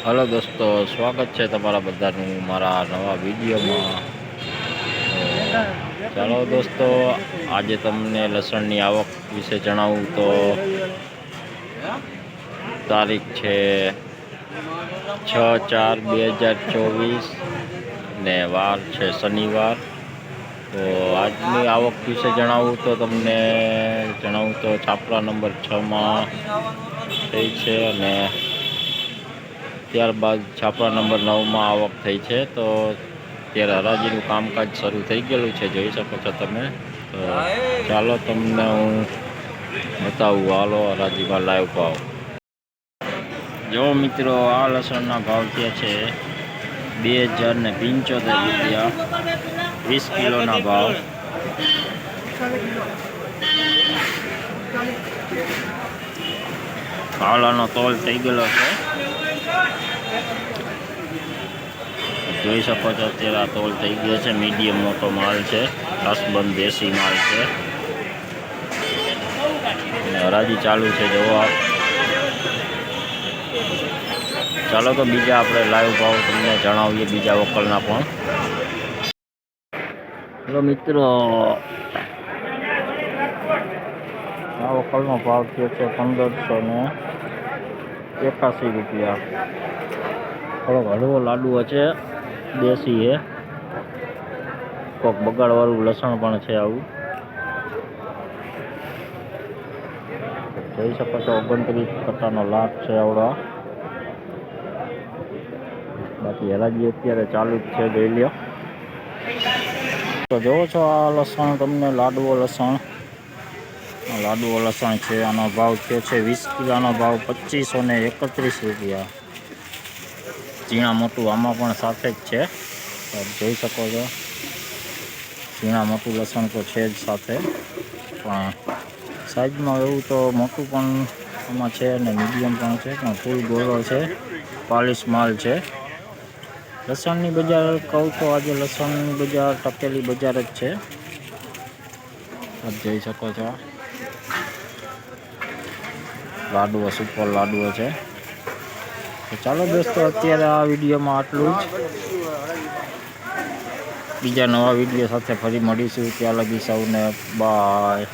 Hello દોસ્તો, સ્વાગત છે તમારા બધાનું મારા નવા વિડીયોમાં. ચાલો દોસ્તો, આજે તમને લસણની આવક વિશે જણાવું તો તારીખ છે છ ચાર બે હજાર ચોવીસ ને વાર છે શનિવાર. તો આજની આવક વિશે જણાવું તો તમને જણાવું તો છાપરા નંબર છમાં થઈ છે અને ત્યારબાદ છાપરા નંબર નવમાં આવક થઈ છે, તો ત્યારે હરાજીનું કામકાજ શરૂ થઈ ગયેલું છે, જોઈ શકો છો તમે. તો ચાલો તમને હું બતાવું હાલો હરાજીમાં લાઈવ ભાવ. જો મિત્રો, આ લસણના ભાવ ત્યાં છે બે હજાર ને પંચોતેર રૂપિયા, વીસ કિલોના ભાવ. ભાવલાનો તોલ થઈ ગયેલો છે. જોઈ શકો છો અત્યારે આ તોલ થઈ ગયો છે. મીડિયમ મોટો માલ છે. રસબંધ દેશી માલ છે. હરાજી ચાલુ છે જોવા ચાલો તો બીજા આપણે લાઈવ ભાવ તમને જણાવીએ બીજા વકલના પણ. હેલો મિત્રો. આ વકલનો ભાવ થયો છે પંદરસો ને એકાસી રૂપિયા. થોડોક હળવો લાડુ છે દેશી છે. કોક બગાડવાળું લસણ પણ છે આવું. જોઈ શકો છો, ઓગણત્રીસ ટકાનો લાભ છે આવડા. બાકી હેરાજી અત્યારે ચાલુ જ છે, જોઈ લ્યો. તો જોવો છો આ લસણ, તમને લાડવો લસણ. લાડવો લસણ છે, આનો ભાવ થયો છે વીસ કિલોનો ભાવ પચીસો ને એકત્રીસ રૂપિયા. ઝીણા મોટું, આમાં પણ સાથે જ છે. જોઈ શકો છો. ઝીણા મોટું લસણ તો છે જ સાથે. પણ સાઈઝમાં એવું તો મોટું પણ આમાં છે અને મીડિયમ પણ છે, પણ ફૂલ ગોળો છે. પાલિશ માલ છે. લસણની બજાર કહું તો આજે લસણની બજાર, ટકેલી બજાર જ છે. આપ જોઈ શકો છો. લાડુઓ, સુપર લાડુઓ છે. તો ચાલો દોસ્તો, અત્યારે આ વિડીયોમાં આટલું જ. બીજા નવા વીડિયો સાથે ફરી મળીશું. ત્યાં લગી સૌને બાય.